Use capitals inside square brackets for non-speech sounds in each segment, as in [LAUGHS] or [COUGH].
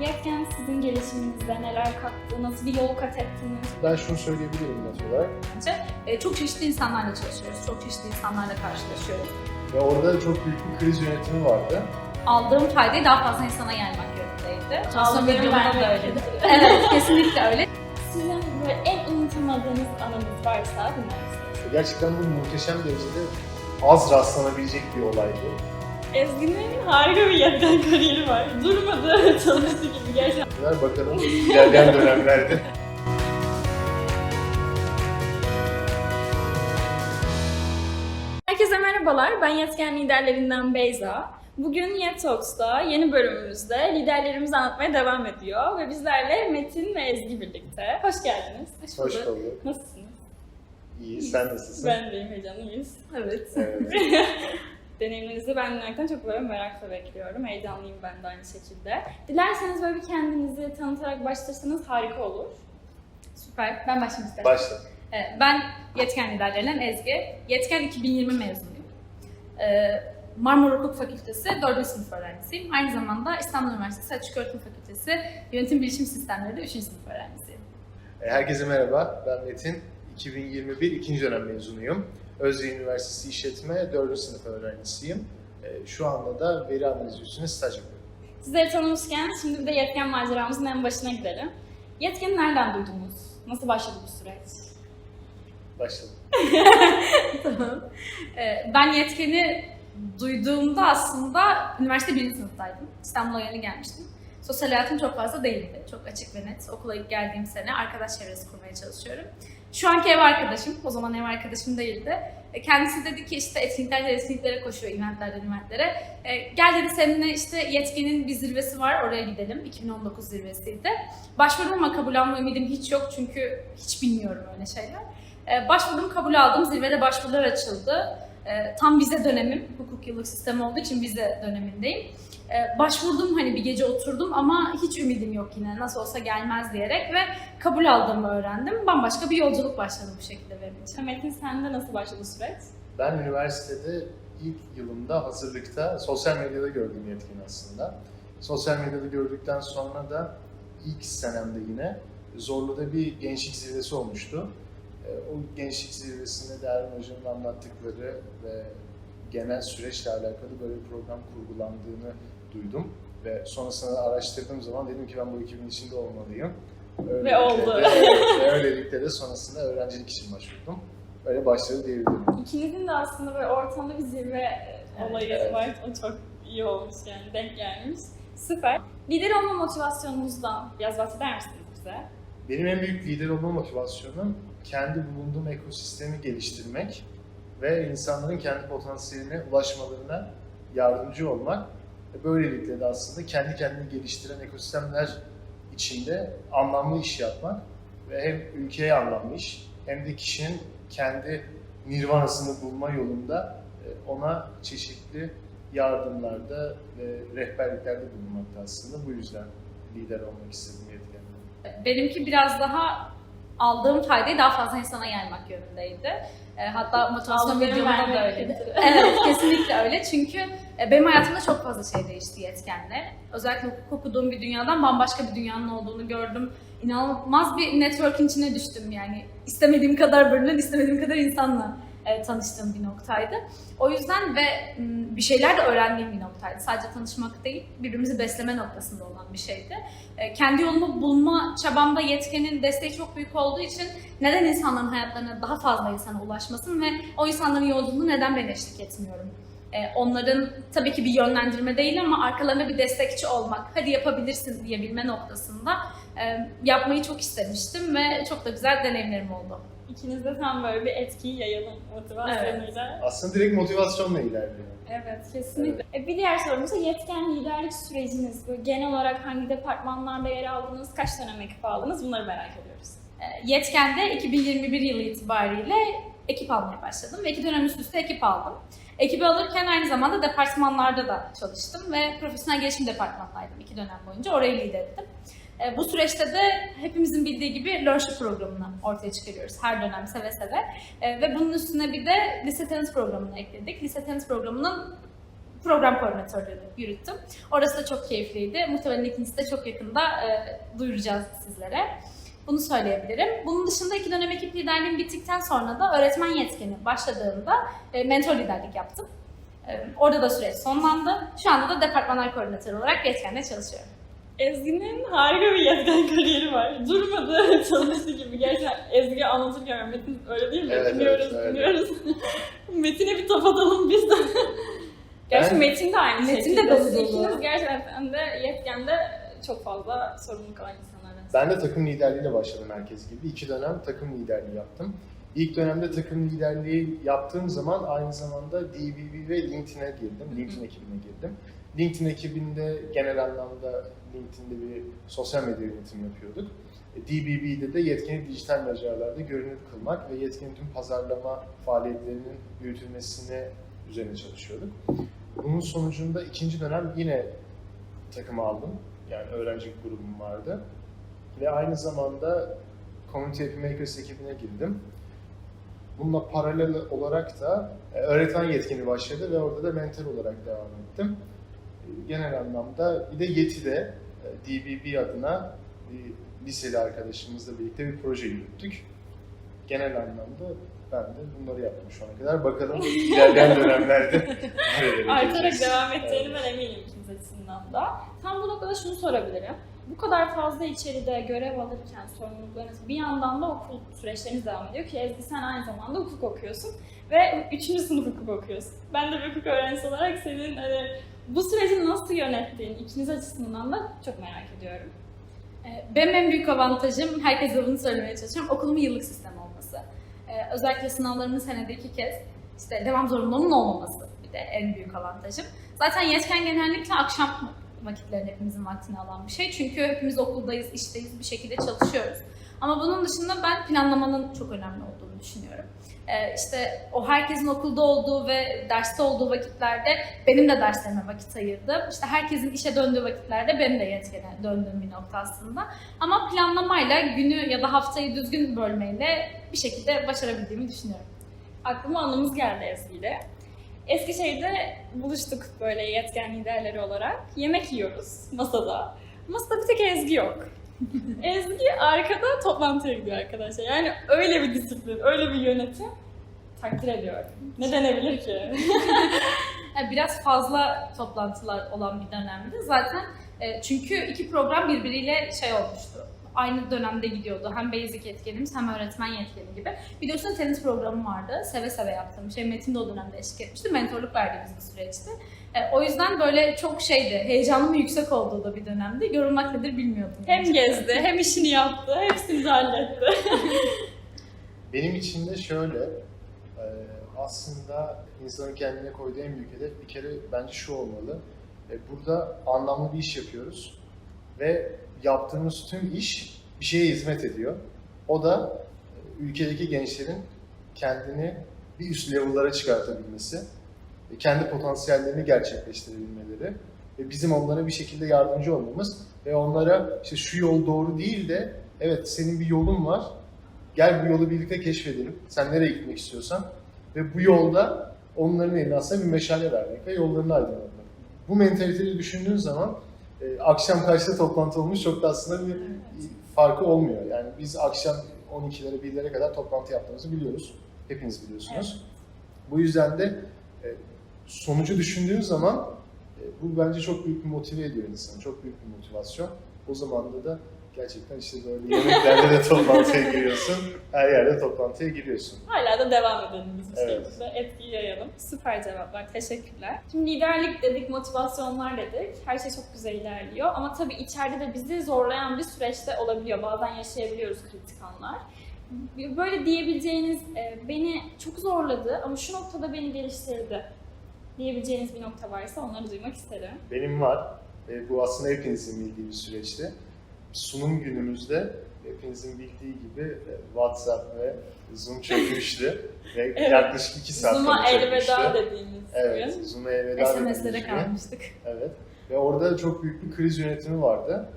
Yetken sizin gelişiminizde neler kattı, nasıl bir yol kat ettiniz? Ben şunu söyleyebilirim net olarak. bence. E, çok çeşitli insanlarla çalışıyoruz, çok çeşitli insanlarla karşılaşıyoruz. Ve orada çok büyük bir kriz yönetimi vardı. Aldığım faydayı daha fazla insana yaymak yönündeydi. Aldığım medyada da vermek. öyle. [LAUGHS] evet, kesinlikle öyle. Sizin böyle en unutamadığınız anınız varsa dinlersiniz. Gerçekten bu muhteşem derecede az rastlanabilecek bir olaydı. Ezgi'nin harika bir yetken kariyeri var. Durmadı [LAUGHS] çalıştı gibi gerçekten. Ver bakalım ilerleyen dönemlerde. Herkese merhabalar, ben Yetken Liderlerinden Beyza. Bugün Yet Talks'ta yeni bölümümüzde liderlerimizi anlatmaya devam ediyor ve bizlerle Metin ve Ezgi birlikte. Hoş geldiniz. Hoş bulduk. Nasılsınız? İyi, sen nasılsın? Ben deyim heyecanlıyız. Evet. Evet. [LAUGHS] Deneyimlerinizi ben dinlerken çok böyle merakla bekliyorum. Heyecanlıyım ben de aynı şekilde. Dilerseniz böyle bir kendinizi tanıtarak başlarsanız harika olur. Süper, ben başlamak isterim. Başla. Ben Yetken Liderlerinden Ezgi. Yetken 2020 mezunuyum. E, Marmara Hukuk Fakültesi 4. sınıf öğrencisiyim. Aynı zamanda İstanbul Üniversitesi Açık Öğretim Fakültesi Yönetim Bilişim Sistemleri de 3. sınıf öğrencisiyim. E, Herkese merhaba, ben Metin. 2021 ikinci dönem mezunuyum. Özyeğin Üniversitesi İşletme 4. sınıf öğrencisiyim. E, Şu anda da veri analizi üstüne staj yapıyorum. Sizleri tanımışken şimdi bir de yetken maceramızın en başına gidelim. Yetkeni nereden duydunuz? Nasıl başladı bu süreç? Başladım. [LAUGHS] Tamam. Ee, ben yetkeni duyduğumda aslında üniversite birinci sınıftaydım. İstanbul'a yeni gelmiştim. Sosyal hayatım çok fazla değildi. Çok açık ve net. Okula ilk geldiğim sene arkadaş çevresi kurmaya çalışıyorum. Şu anki ev arkadaşım, o zaman ev arkadaşım değildi. E, Kendisi dedi ki işte etkinliklerden etkinliklere koşuyor, eventlerden eventlere. E, Gel dedi seninle işte yetkinin bir zirvesi var, oraya gidelim. 2019 zirvesiydi. Başvurdum ama kabul alma ümidim hiç yok çünkü hiç bilmiyorum öyle şeyler. E, Başvurdum, kabul aldım. Zirvede başvurular açıldı. E, Tam vize dönemim. Hukuk yıllık sistemi olduğu için vize dönemindeyim. E, Başvurdum hani bir gece oturdum ama hiç ümidim yok yine. Nasıl olsa gelmez diyerek ve kabul aldığımı öğrendim. Bambaşka bir yolculuk başladı bu şekilde benim için. Metin sende nasıl başladı süreç? Ben üniversitede ilk yılımda hazırlıkta sosyal medyada gördüm yetkini aslında. Sosyal medyada gördükten sonra da ilk senemde yine Zorlu'da bir gençlik zirvesi olmuştu. E, O gençlik zirvesinde de Erman Hoca'nın anlattıkları ve genel süreçle alakalı böyle bir program kurgulandığını duydum. Ve sonrasında araştırdığım zaman dedim ki ben bu ekibin içinde olmalıyım. Ve oldu. De, ve öylelikle de sonrasında öğrencilik için başvurdum. Öyle başladı diyebilirim. İkinizin de aslında böyle ortamda bir zirve olayı evet. var. O çok iyi olmuş yani, denk gelmiş. Süper. Lider olma motivasyonunuzdan biraz bahseder misiniz bize? Benim en büyük lider olma motivasyonum kendi bulunduğum ekosistemi geliştirmek ve insanların kendi potansiyeline ulaşmalarına yardımcı olmak. Böylelikle de aslında kendi kendini geliştiren ekosistemler içinde anlamlı iş yapmak ve hem ülkeye anlamlı iş hem de kişinin kendi nirvanasını bulma yolunda e, ona çeşitli yardımlarda ve rehberliklerde bulunmakta aslında. Bu yüzden lider olmak istedim yetkenlerim. Benimki biraz daha aldığım faydayı daha fazla insana yaymak yönündeydi. E, Hatta motivasyon videomda da öyleydi. [LAUGHS] evet, kesinlikle öyle. Çünkü e, benim hayatımda çok fazla şey değişti yetkenle. Özellikle hukuk okuduğum bir dünyadan bambaşka bir dünyanın olduğunu gördüm. İnanılmaz bir network'in içine düştüm yani. İstemediğim kadar bölümden, istemediğim kadar insanla e, tanıştığım bir noktaydı. O yüzden ve bir şeyler de öğrendiğim bir noktaydı. Sadece tanışmak değil, birbirimizi besleme noktasında olan bir şeydi. E, kendi yolumu bulma çabamda yetkenin desteği çok büyük olduğu için neden insanların hayatlarına daha fazla insana ulaşmasın ve o insanların yolculuğunu neden ben eşlik etmiyorum? E, onların tabii ki bir yönlendirme değil ama arkalarında bir destekçi olmak, hadi yapabilirsin diyebilme noktasında yapmayı çok istemiştim ve çok da güzel deneyimlerim oldu. İkiniz de tam böyle bir etkiyi yayalım motivasyonuyla. Aslında direkt motivasyonla ilerliyor. Evet, kesinlikle. E, bir diğer sorumuz da yetken liderlik süreciniz. Böyle genel olarak hangi departmanlarda yer aldınız, kaç dönem ekip aldınız bunları merak ediyoruz. E, Yetken'de 2021 yılı itibariyle ekip almaya başladım ve iki dönem üst üste ekip aldım. Ekibi alırken aynı zamanda departmanlarda da çalıştım ve profesyonel gelişim departmanındaydım iki dönem boyunca. Orayı lider ettim. E, Bu süreçte de hepimizin bildiği gibi Learnship programını ortaya çıkarıyoruz her dönem seve seve. E, Ve bunun üstüne bir de lise tenis programını ekledik. Lise tenis programının program koordinatörlüğünü yürüttüm. Orası da çok keyifliydi. Muhtemelen ikincisi de çok yakında e, duyuracağız sizlere. Bunu söyleyebilirim. Bunun dışında iki dönem ekip liderliğim bittikten sonra da öğretmen yetkeni başladığımda mentor liderlik yaptım. Orada da süreç sonlandı. Şu anda da departmanlar koordinatörü olarak yetkende çalışıyorum. Ezgi'nin harika bir yetken [LAUGHS] kariyeri var. Durmadı [LAUGHS] çalıştı gibi. Gerçekten Ezgi anlatırken Metin öyle değil mi? Evet, dinliyoruz, evet, dinliyoruz. [LAUGHS] Metin'e bir top atalım biz de. Gerçi Ben- Metin de aynı Metin şekilde. de dolu dolu. ikiniz gerçekten de yetkende çok fazla sorumluluk alan insanlardansınız. Ben de takım liderliğiyle başladım herkes gibi. İki dönem takım liderliği yaptım. İlk dönemde takım liderliği yaptığım zaman aynı zamanda DBB ve LinkedIn'e girdim. LinkedIn ekibine girdim. LinkedIn ekibinde genel anlamda LinkedIn'de bir sosyal medya yönetimi yapıyorduk. E, DBB'de de yetkeni dijital mecralarda görünür kılmak ve yetkeni tüm pazarlama faaliyetlerinin büyütülmesine üzerine çalışıyorduk. Bunun sonucunda ikinci dönem yine takım aldım. Yani öğrenci grubum vardı. Ve aynı zamanda Community Happy Makers ekibine girdim. Bununla paralel olarak da e, öğretmen yetkeni başladı ve orada da mentor olarak devam ettim. E, Genel anlamda bir de Yeti'de DBB adına bir liseli arkadaşımızla birlikte bir proje yürüttük. Genel anlamda ben de bunları yaptım şu ana kadar. Bakalım [LAUGHS] ilerleyen dönemlerde [LAUGHS] Artarak devam edeceğini ben eminim ikiniz açısından da. Tam bu noktada şunu sorabilirim. Bu kadar fazla içeride görev alırken sorumluluklarınız bir yandan da okul süreçleriniz devam ediyor ki Ezgi sen aynı zamanda hukuk okuyorsun ve 3. sınıf hukuk okuyorsun. Ben de bir hukuk öğrencisi olarak senin hani, bu süreci nasıl yönettiğin ikiniz açısından da çok merak ediyorum. Ee, Benim en büyük avantajım, herkese bunu söylemeye çalışıyorum, okulumun yıllık sistem olması. Ee, Özellikle sınavlarımın senede iki kez işte devam zorunluluğunun olmaması bir de en büyük avantajım. Zaten yetken genellikle akşam vakitlerini hepimizin vaktini alan bir şey. Çünkü hepimiz okuldayız, işteyiz, bir şekilde çalışıyoruz. Ama bunun dışında ben planlamanın çok önemli olduğunu düşünüyorum. Ee, işte o herkesin okulda olduğu ve derste olduğu vakitlerde benim de derslerime vakit ayırdım. İşte herkesin işe döndüğü vakitlerde benim de yetkene döndüğüm bir nokta aslında. Ama planlamayla günü ya da haftayı düzgün bölmeyle bir şekilde başarabildiğimi düşünüyorum. Aklıma anımız geldi Ezgi'yle. Eskişehir'de buluştuk böyle yetken liderleri olarak. Yemek yiyoruz masada. Masada bir tek Ezgi yok. Ezgi arkada toplantıya gidiyor arkadaşlar. Yani öyle bir disiplin, öyle bir yönetim takdir ediyorum. Ne denebilir ki? [LAUGHS] Biraz fazla toplantılar olan bir dönemdi. Zaten e, çünkü iki program birbiriyle şey olmuştu. Aynı dönemde gidiyordu. Hem basic yetkenimiz hem öğretmen yetkeni gibi. Bir de üstüne tenis programı vardı. Seve seve yaptığım şey. Metin de o dönemde eşlik etmişti. Mentorluk verdiğimiz bir süreçti. E, o yüzden böyle çok şeydi. Heyecanım yüksek olduğu da bir dönemdi. Yorulmak nedir bilmiyordum. Hem gezdi, hem işini yaptı, hepsini halletti. [LAUGHS] Benim için de şöyle, e, aslında insanın kendine koyduğu en büyük hedef bir kere bence şu olmalı. E, Burada anlamlı bir iş yapıyoruz ve yaptığımız tüm iş bir şeye hizmet ediyor. O da e, ülkedeki gençlerin kendini bir üst level'lara çıkartabilmesi, e, kendi potansiyellerini gerçekleştirebilmeleri ve bizim onlara bir şekilde yardımcı olmamız ve onlara işte şu yol doğru değil de evet senin bir yolun var, Gel bu yolu birlikte keşfedelim. Sen nereye gitmek istiyorsan. Ve bu yolda onların eline aslında bir meşale vermek ve yollarını aydınlatmak. Bu mentaliteyi düşündüğün zaman e, akşam kaçta toplantı olmuş çok da aslında bir farkı olmuyor. Yani biz akşam 12'lere 1'lere kadar toplantı yaptığımızı biliyoruz. Hepiniz biliyorsunuz. Bu yüzden de e, sonucu düşündüğün zaman e, bu bence çok büyük bir motive ediyor insanı. Çok büyük bir motivasyon. O zaman da da gerçekten işte böyle yemeklerde de toplantıya giriyorsun. Her yerde toplantıya giriyorsun. Hala da devam edelim biz bu Evet. şekilde. Etkiyi yayalım. Süper cevaplar. Teşekkürler. Şimdi liderlik dedik, motivasyonlar dedik. Her şey çok güzel ilerliyor. Ama tabii içeride de bizi zorlayan bir süreçte olabiliyor. Bazen yaşayabiliyoruz kritik anlar. Böyle diyebileceğiniz, e, beni çok zorladı ama şu noktada beni geliştirdi diyebileceğiniz bir nokta varsa onları duymak isterim. Benim var. E, bu aslında hepinizin bildiği bir süreçti. Sunum günümüzde hepinizin bildiği gibi e, WhatsApp ve Zoom çökmüştü. ve Evet. yaklaşık 2 saat Zoom'a elveda dediğimiz Evet, gün. Zoom'a elveda dediğimiz SMS'lere kalmıştık. Evet. Ve orada çok büyük bir kriz yönetimi vardı.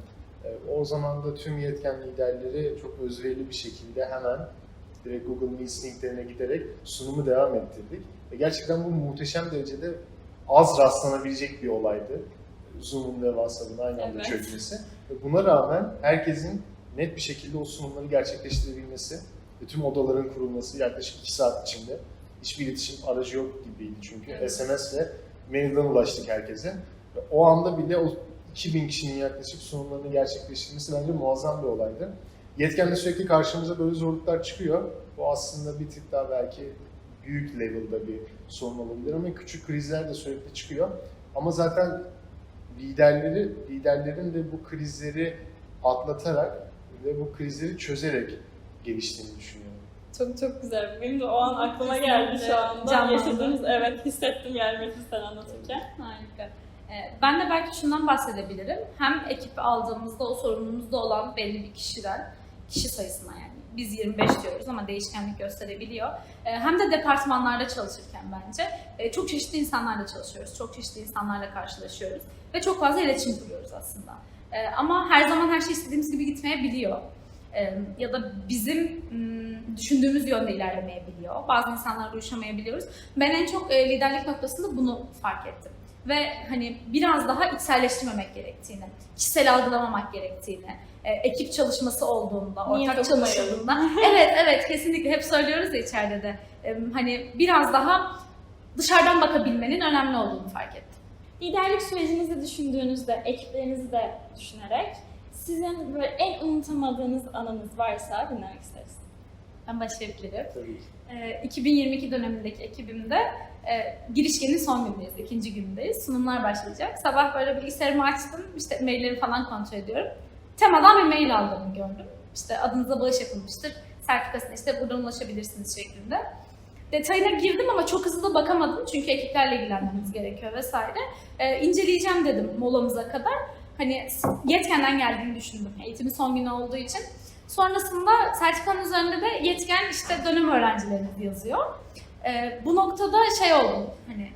E, O zaman da tüm yetken liderleri çok özverili bir şekilde hemen direkt Google Meets linklerine giderek sunumu devam ettirdik. Ve gerçekten bu muhteşem derecede az rastlanabilecek bir olaydı. Zoom'un ve WhatsApp'ın aynı anda Evet. çökmesi. Ve buna rağmen herkesin net bir şekilde o sunumları gerçekleştirebilmesi ve tüm odaların kurulması yaklaşık 2 saat içinde hiçbir iletişim aracı yok gibiydi çünkü. Evet. SMS ve mailden ulaştık herkese. Ve o anda bile o 2000 kişinin yaklaşık sunumlarını gerçekleştirmesi bence muazzam bir olaydı. Yetkenle sürekli karşımıza böyle zorluklar çıkıyor. Bu aslında bir tık daha belki büyük level'da bir sorun olabilir ama küçük krizler de sürekli çıkıyor. Ama zaten liderleri, liderlerin de bu krizleri atlatarak ve bu krizleri çözerek geliştiğini düşünüyorum. Çok çok güzel. Benim de o an aklıma geldi şu anda. Canlandı. Yaşadığımız, evet hissettim gelmek sen anlatırken. Harika. Ee, Ben de belki şundan bahsedebilirim. Hem ekibi aldığımızda o sorumluluğumuzda olan belli bir kişiden, kişi sayısına yani. Biz 25 diyoruz ama değişkenlik gösterebiliyor. Ee, Hem de departmanlarda çalışırken bence e, çok çeşitli insanlarla çalışıyoruz. Çok çeşitli insanlarla karşılaşıyoruz. Ve çok fazla iletişim kuruyoruz aslında. Ee, Ama her zaman her şey istediğimiz gibi gitmeyebiliyor. Ee, Ya da bizim mm, düşündüğümüz yönde ilerlemeyebiliyor. Bazı insanlarla uyuşamayabiliyoruz. Ben en çok e, liderlik noktasında bunu fark ettim. Ve hani biraz daha içselleştirmemek gerektiğini, kişisel algılamamak gerektiğini, e, ekip çalışması olduğunda, ortak çalışıldığında. [LAUGHS] evet evet kesinlikle hep söylüyoruz ya içeride de. E, Hani biraz daha dışarıdan bakabilmenin önemli olduğunu fark ettim. Liderlik sürecinizi düşündüğünüzde, ekiplerinizi de düşünerek sizin böyle en unutamadığınız anınız varsa dinlemek isteriz. Ben başlayabilirim. Tabii. Ee, 2022 dönemindeki ekibimde e, girişkenin son günündeyiz, ikinci gündeyiz. Sunumlar başlayacak. Sabah böyle bilgisayarımı açtım, işte mailleri falan kontrol ediyorum. Temadan bir mail aldığımı gördüm. İşte adınıza bağış yapılmıştır, sertifikasına işte buradan ulaşabilirsiniz şeklinde. Detayına girdim ama çok hızlı bakamadım çünkü ekiplerle ilgilenmemiz gerekiyor vesaire. Ee, inceleyeceğim dedim molamıza kadar. Hani yetkenden geldiğini düşündüm eğitimin son günü olduğu için. Sonrasında sertifikanın üzerinde de yetken işte dönem öğrencileriniz yazıyor. Ee, bu noktada şey oldu hani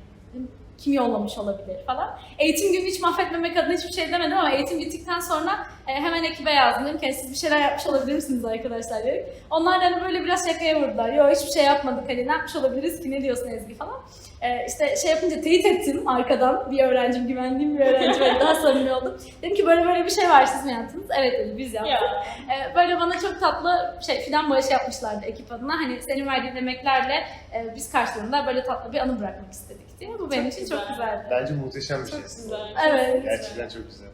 kim yollamış olabilir falan. Eğitim günü hiç mahvetmemek adına hiçbir şey demedim ama eğitim bittikten sonra e, hemen ekibe yazdım. Dedim ki "Hani siz bir şeyler yapmış olabilir misiniz arkadaşlar dedim. Onlar da hani böyle biraz şakaya vurdular. Yok hiçbir şey yapmadık hani ne yapmış olabiliriz ki ne diyorsun Ezgi falan. Ee, işte şey yapınca teyit ettim arkadan bir öğrencim, güvendiğim bir öğrenci ve daha samimi oldum. Dedim ki böyle böyle bir şey var siz mi yaptınız? Evet dedi biz yaptık. Ya. Ee, böyle bana çok tatlı şey fidan bağışı yapmışlardı ekip adına. Hani senin verdiğin emeklerle e, biz karşılığında böyle tatlı bir anı bırakmak istedik diye. Bu benim Çok için çok güzel. güzeldi. Bence muhteşem bir şey. Çok güzel. Evet. çok Gerçekten güzel. çok güzel.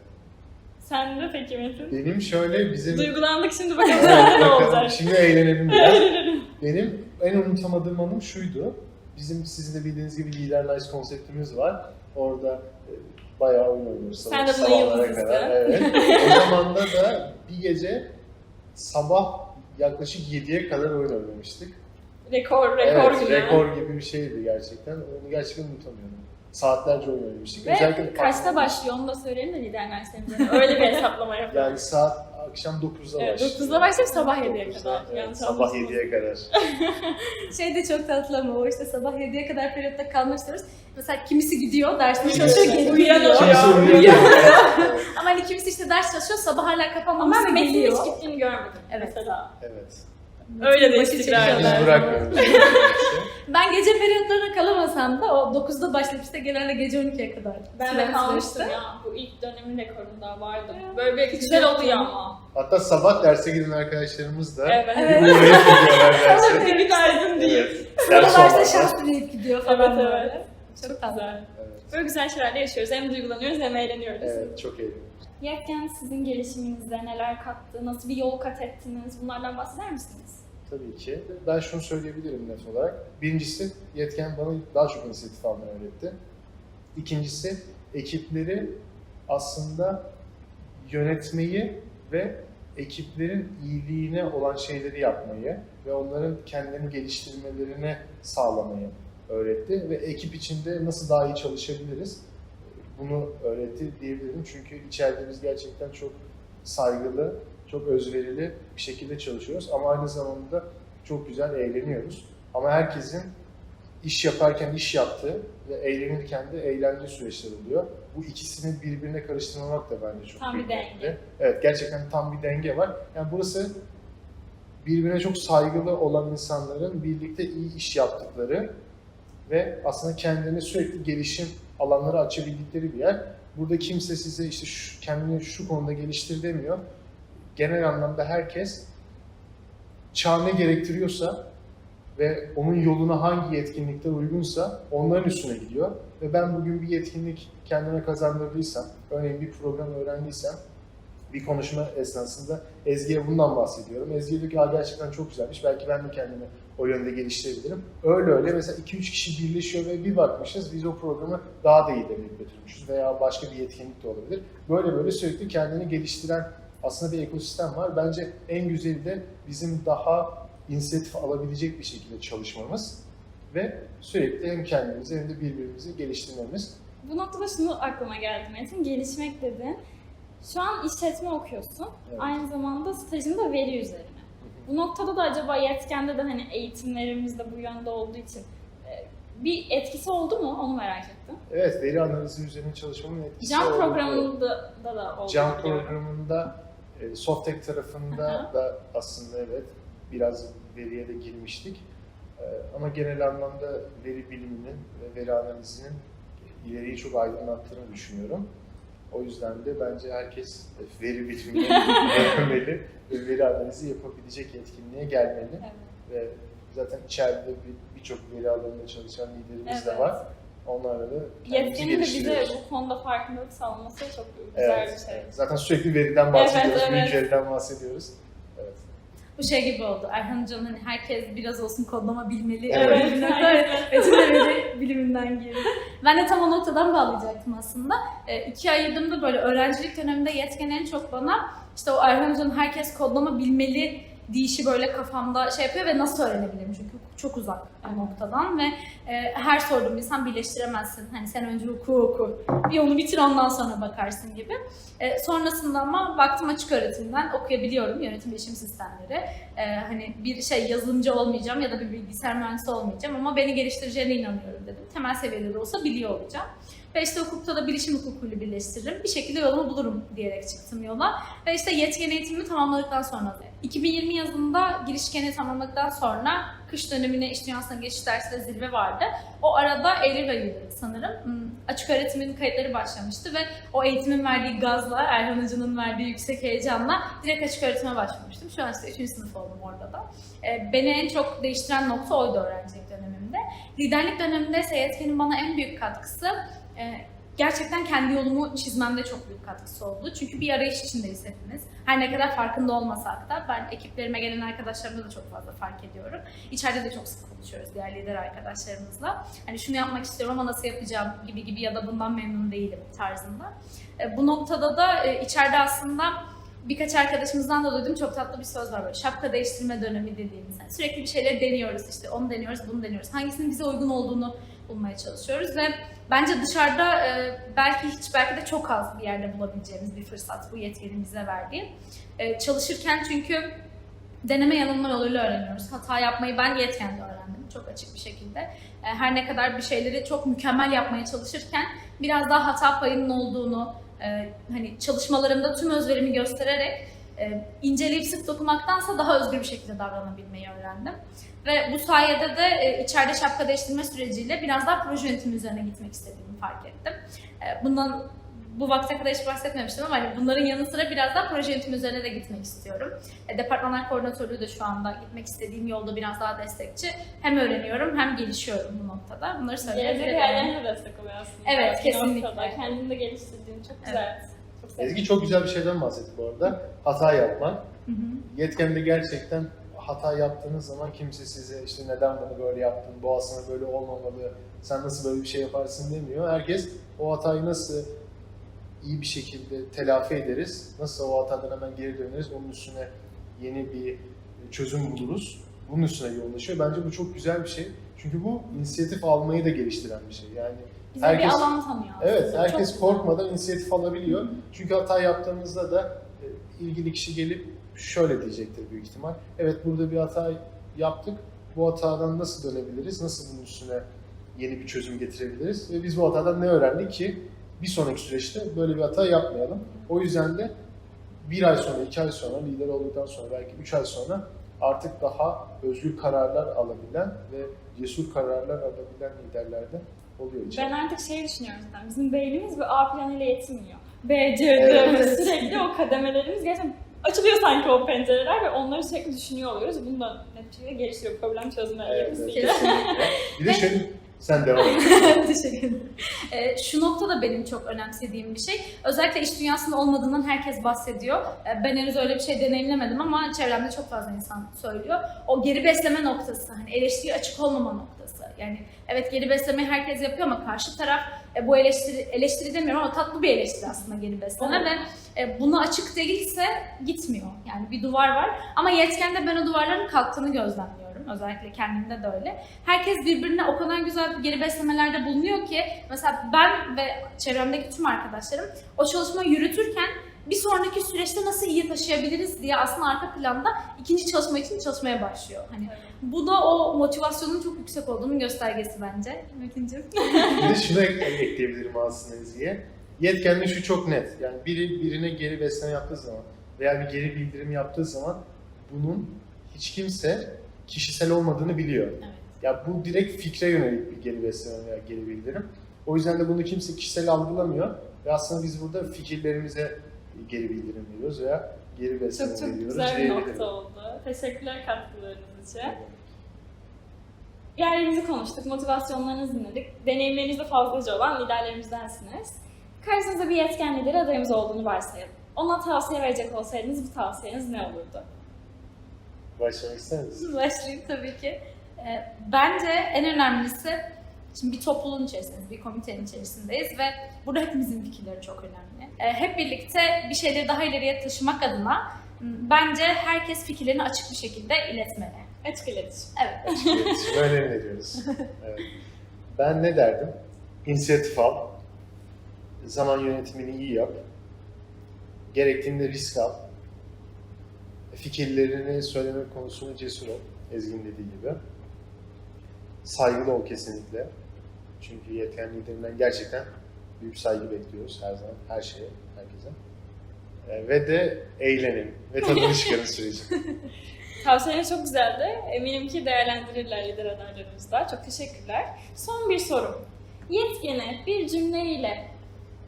Sen de peki Metin? Benim şöyle bizim... Duygulandık şimdi bakalım Evet, ne olacak? Şimdi eğlenelim biraz. Benim en unutamadığım anım şuydu. Bizim sizin de bildiğiniz gibi Lider Nice konseptimiz var. Orada e, bayağı oyun oynuyoruz. Sen de buna kadar. Evet. [LAUGHS] o zaman da da bir gece sabah yaklaşık 7'ye kadar oyun oynamıştık. Rekor, rekor evet, gibi. rekor gibi bir şeydi gerçekten. Onu gerçekten unutamıyorum. Saatlerce oyun oynamıştık. Ve kaçta başlıyor onu da söyleyelim de lider derslerimize. Öyle bir hesaplama yapalım. Yani saat akşam 9'da Evet, başlıyor. 9'da başlayıp sabah 7'ye 9'da, kadar. Evet, Yanlış sabah anlaşılmasın. 7'ye kadar. [LAUGHS] Şey de çok tatlı ama o işte sabah 7'ye kadar periyotta kalmak istiyoruz. Mesela kimisi gidiyor, dersini çalışıyor, geri oluyor. Kimse Uyuyor. Ama hani kimisi işte ders çalışıyor, sabah hala Ama kapanmaması ben Metin'in hiç gittiğini görmedim Evet. mesela. evet. Öyle de Başı istikrar çekiyorlar. Biz eder. bırakmıyoruz. [LAUGHS] Ben gece periyotlarına kalamasam da o 9'da başlayıp işte genelde gece 12'ye kadar. Ben de süren kalmıştım süreçte. ya. Bu ilk dönemin rekorunda vardım. Böyle bir güzel oluyor ama. Hatta sabah derse giden arkadaşlarımız da Evet. Evet. bir uğrayıp gidiyorlar derse. Diye. Evet. Sonra Ders derste olmazsa. şans dileyip gidiyor falan Evet, böyle. evet. Çok Çok tatlı. güzel. Evet. Böyle güzel şeylerle yaşıyoruz. Hem duygulanıyoruz hem eğleniyoruz. evet, çok eğlenceli. Yetken sizin gelişiminizde neler kattı, nasıl bir yol kat ettiniz? Bunlardan bahseder misiniz? Tabii ki. Ben şunu söyleyebilirim net olarak. Birincisi yetken bana daha çok inisiyatif almayı öğretti. İkincisi ekipleri aslında yönetmeyi ve ekiplerin iyiliğine olan şeyleri yapmayı ve onların kendilerini geliştirmelerini sağlamayı öğretti ve ekip içinde nasıl daha iyi çalışabiliriz bunu öğretti diyebilirim. Çünkü içeride biz gerçekten çok saygılı, çok özverili bir şekilde çalışıyoruz ama aynı zamanda çok güzel eğleniyoruz. Ama herkesin iş yaparken iş yaptığı ve eğlenirken de eğlendiği süreçler oluyor. Bu ikisini birbirine karıştırmamak da bence çok Tam bir kıymetli. denge. Evet gerçekten tam bir denge var. Yani burası birbirine çok saygılı olan insanların birlikte iyi iş yaptıkları ve aslında kendilerini sürekli gelişim alanları açabildikleri bir yer. Burada kimse size işte şu, kendini şu konuda geliştir demiyor. Genel anlamda herkes çağ gerektiriyorsa ve onun yoluna hangi yetkinlikler uygunsa onların üstüne gidiyor. Ve ben bugün bir yetkinlik kendime kazandırdıysam, örneğin bir program öğrendiysem, bir konuşma esnasında Ezgi'ye bundan bahsediyorum. Ezgi diyor ki "Aa, gerçekten çok güzelmiş, belki ben de kendimi o yönde geliştirebilirim. Öyle öyle mesela 2-3 kişi birleşiyor ve bir bakmışız biz o programı daha da iyi ilerleyip götürmüşüz veya başka bir yetkinlik de olabilir. Böyle böyle sürekli kendini geliştiren aslında bir ekosistem var. Bence en güzeli de bizim daha inisiyatif alabilecek bir şekilde çalışmamız ve sürekli hem kendimizi hem de birbirimizi geliştirmemiz. Bu noktada şunu aklıma geldi Metin, gelişmek dedin. Şu an işletme okuyorsun. Evet. Aynı zamanda stajın da veri üzerine. Bu noktada da acaba yetkende de hani eğitimlerimiz de bu yönde olduğu için e, bir etkisi oldu mu? Onu merak ettim. Evet, veri analizi üzerine çalışmamın etkisi Can oldu. programında da, da oldu. Can programında, e, Softek tarafında da aslında evet biraz veriye de girmiştik. E, ama genel anlamda veri biliminin ve veri analizinin ileriyi çok aydınlattığını düşünüyorum. O yüzden de bence herkes veri bilimini öğrenmeli [LAUGHS] ve veri analizi yapabilecek yetkinliğe gelmeli. Evet. Ve zaten içeride bir- birçok veri alanında çalışan liderimiz de Evet. var. Onlarla da Yetkenin de bize bu konuda farkındalık sağlaması çok güzel Evet, bir şey. Zaten sürekli veriden bahsediyoruz, Evet, büyük evet. veriden bahsediyoruz. Bu şey gibi oldu. Erhan Hoca'nın hani herkes biraz olsun kodlama bilmeli. Evet. veri [LAUGHS] [LAUGHS] biliminden girdi. Ben de tam o noktadan bağlayacaktım aslında. E, iki ayırdığımda böyle öğrencilik döneminde yetken en çok bana işte o Erhan Hoca'nın herkes kodlama bilmeli deyişi böyle kafamda şey yapıyor ve nasıl öğrenebilirim çünkü çok uzak o noktadan ve e, her sorduğum insan birleştiremezsin. Hani sen önce hukuku oku, bir onu bitir ondan sonra bakarsın gibi. E, sonrasında ama baktım açık öğretimden okuyabiliyorum yönetim bilişim sistemleri. E, hani bir şey yazılımcı olmayacağım ya da bir bilgisayar mühendisi olmayacağım ama beni geliştireceğine inanıyorum dedim. Temel seviyede de olsa biliyor olacağım. Ve işte hukukta da bilişim hukukuyla birleştiririm. Bir şekilde yolumu bulurum diyerek çıktım yola. Ve işte yetken eğitimimi tamamladıktan sonra 2020 yazında girişkeni tamamladıktan sonra kış dönemine iş dünyasına geçiş dersi ve zirve vardı. O arada Eylül ayıydı sanırım. Hmm, Açık öğretimin kayıtları başlamıştı ve o eğitimin verdiği gazla, Erhan Hoca'nın verdiği yüksek heyecanla direkt açık öğretime başvurmuştum. Şu an işte 3. sınıf oldum orada da. Ee, Beni en çok değiştiren nokta oydu öğrencilik dönemimde. Liderlik döneminde ise yetkenin bana en büyük katkısı e, gerçekten kendi yolumu çizmemde çok büyük katkısı oldu. Çünkü bir arayış içindeyiz hepimiz. Her ne kadar farkında olmasak da ben ekiplerime gelen arkadaşlarımla da çok fazla fark ediyorum. İçeride de çok sık konuşuyoruz diğer lider arkadaşlarımızla. Hani şunu yapmak istiyorum ama nasıl yapacağım gibi gibi ya da bundan memnun değilim tarzında. E, Bu noktada da e, içeride aslında birkaç arkadaşımızdan da duydum çok tatlı bir söz var böyle şapka değiştirme dönemi dediğimiz. Yani sürekli bir şeyler deniyoruz işte onu deniyoruz bunu deniyoruz. Hangisinin bize uygun olduğunu bulmaya çalışıyoruz ve bence dışarıda e, belki hiç belki de çok az bir yerde bulabileceğimiz bir fırsat bu yetkinin bize verdiği. E, çalışırken çünkü deneme yanılma yoluyla öğreniyoruz. Hata yapmayı ben yetkende öğrendim çok açık bir şekilde. E, her ne kadar bir şeyleri çok mükemmel yapmaya çalışırken biraz daha hata payının olduğunu, e, hani çalışmalarımda tüm özverimi göstererek e, inceleyip sık dokumaktansa daha özgür bir şekilde davranabilmeyi öğrendim. Ve bu sayede de e, içeride şapka değiştirme süreciyle biraz daha proje yönetimi üzerine gitmek istediğimi fark ettim. E, bundan bu vakte kadar hiç bahsetmemiştim ama hani bunların yanı sıra biraz daha proje yönetimi üzerine de gitmek istiyorum. E, departmanlar koordinatörlüğü de şu anda gitmek istediğim yolda biraz daha destekçi. Hem öğreniyorum hem gelişiyorum bu noktada. Bunları Gelecek söyleyebilirim. hayallerine de destek oluyor aslında. Evet, Bir kesinlikle. noktada Kendini de geliştirdiğin çok güzel. Çok sevdim. Ezgi çok güzel bir şeyden bahsetti bu arada. Hata yapmak. Hı hı. Yetkende gerçekten hata yaptığınız zaman kimse size işte neden bunu böyle yaptın, bu aslında böyle olmamalı, sen nasıl böyle bir şey yaparsın demiyor. Herkes o hatayı nasıl iyi bir şekilde telafi ederiz, nasıl o hatadan hemen geri döneriz, onun üstüne yeni bir çözüm buluruz. Bunun üstüne yoğunlaşıyor. Bence bu çok güzel bir şey. Çünkü bu inisiyatif almayı da geliştiren bir şey. Yani Bize herkes- bir alan tanıyor. Evet, herkes korkmadan inisiyatif alabiliyor. Çünkü hata yaptığımızda da e, ilgili kişi gelip şöyle diyecektir büyük ihtimal. Evet burada bir hata yaptık. Bu hatadan nasıl dönebiliriz? Nasıl bunun üstüne yeni bir çözüm getirebiliriz? Ve biz bu hatadan ne öğrendik ki bir sonraki süreçte böyle bir hata yapmayalım. O yüzden de bir ay sonra, iki ay sonra, lider olduktan sonra, belki üç ay sonra artık daha özgür kararlar alabilen ve cesur kararlar alabilen liderlerde oluyor içeride. Ben artık şey düşünüyorum zaten. Bizim beynimiz bir A planıyla yetinmiyor. B, C, D Evet. ve sürekli o kademelerimiz gerçekten açılıyor sanki o pencereler ve onları sürekli düşünüyor oluyoruz. Bunu da net bir şekilde geliştiriyor problem çözme Evet, evet. Bir de şöyle, sen devam et. [LAUGHS] Teşekkür ederim. Ee, şu nokta da benim çok önemsediğim bir şey. Özellikle iş dünyasında olmadığından herkes bahsediyor. Ee, ben henüz öyle bir şey deneyimlemedim ama çevremde çok fazla insan söylüyor. O geri besleme noktası, hani eleştiriye açık olmama noktası. Yani evet geri beslemeyi herkes yapıyor ama karşı taraf e, bu eleştiri, eleştiri demiyorum ama tatlı bir eleştiri aslında geri besleme ve e, buna açık değilse gitmiyor. Yani bir duvar var ama yetkende ben o duvarların kalktığını gözlemliyorum. Özellikle kendimde de öyle herkes birbirine o kadar güzel geri beslemelerde bulunuyor ki mesela ben ve çevremdeki tüm arkadaşlarım o çalışmayı yürütürken bir sonraki süreçte nasıl iyi taşıyabiliriz diye aslında arka planda ikinci çalışma için çalışmaya başlıyor. Hani bu da o motivasyonun çok yüksek olduğunun göstergesi bence. Metin'cim. Bir de şunu ek- ekleyebilirim aslında Ezgi'ye. Yetkenliğin şu çok net. Yani biri birine geri besleme yaptığı zaman veya bir geri bildirim yaptığı zaman bunun hiç kimse kişisel olmadığını biliyor. Evet. Ya bu direkt fikre yönelik bir geri besleme veya geri bildirim. O yüzden de bunu kimse kişisel algılamıyor ve aslında biz burada fikirlerimize geri bildirim veriyoruz veya geri besleme Çok çok veriyoruz güzel bir nokta oldu. Teşekkürler katkılarınız için. Yerlerinizi konuştuk, motivasyonlarınızı dinledik. Deneyimlerinizde fazlaca olan liderlerimizdensiniz. Karşınızda bir yetken lideri adayımız olduğunu varsayalım. Ona tavsiye verecek olsaydınız bu tavsiyeniz ne olurdu? Başlamak ister misiniz? [LAUGHS] Başlayayım tabii ki. Ee, bence en önemlisi, şimdi bir topluluğun içerisindeyiz, bir komitenin içerisindeyiz ve burada hepimizin fikirleri çok önemli. Ee, hep birlikte bir şeyleri daha ileriye taşımak adına bence herkes fikirlerini açık bir şekilde iletmeli. Açık iletişim. Evet. İletişime önem veriyoruz. [LAUGHS] Evet. Ben ne derdim? İnisiyatif al. Zaman yönetimini iyi yap. Gerektiğinde risk al. Fikirlerini söyleme konusunda cesur ol. Ezgi'nin dediği gibi. Saygılı ol kesinlikle. Çünkü yetken liderinden gerçekten büyük saygı bekliyoruz her zaman, her şeye, herkese. Ee, Ve de eğlenin ve tadını [LAUGHS] çıkarın süreci. [LAUGHS] Tavsiyeleriniz çok güzeldi. Eminim ki değerlendirirler lider adaylarımız da. Çok teşekkürler. Son bir sorum. Yetkeni bir cümleyle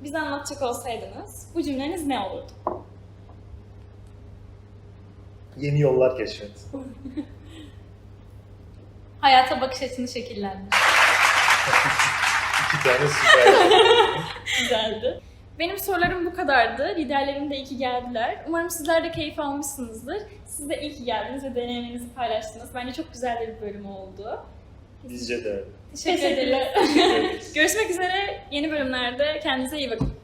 bize anlatacak olsaydınız bu cümleniz ne olurdu? Yeni yollar keşfet. [LAUGHS] Hayata bakış açını şekillendir. İki tane süper. [LAUGHS] Güzeldi. Benim sorularım bu kadardı. Liderlerim de iyi ki geldiler. Umarım sizler de keyif almışsınızdır. Siz de iyi ki geldiniz ve deneyimlerinizi paylaştınız. Bence çok güzel bir bölüm oldu. Bizce de. Teşekkür ederim. Teşekkür ederiz. [LAUGHS] Görüşmek üzere yeni bölümlerde. Kendinize iyi bakın.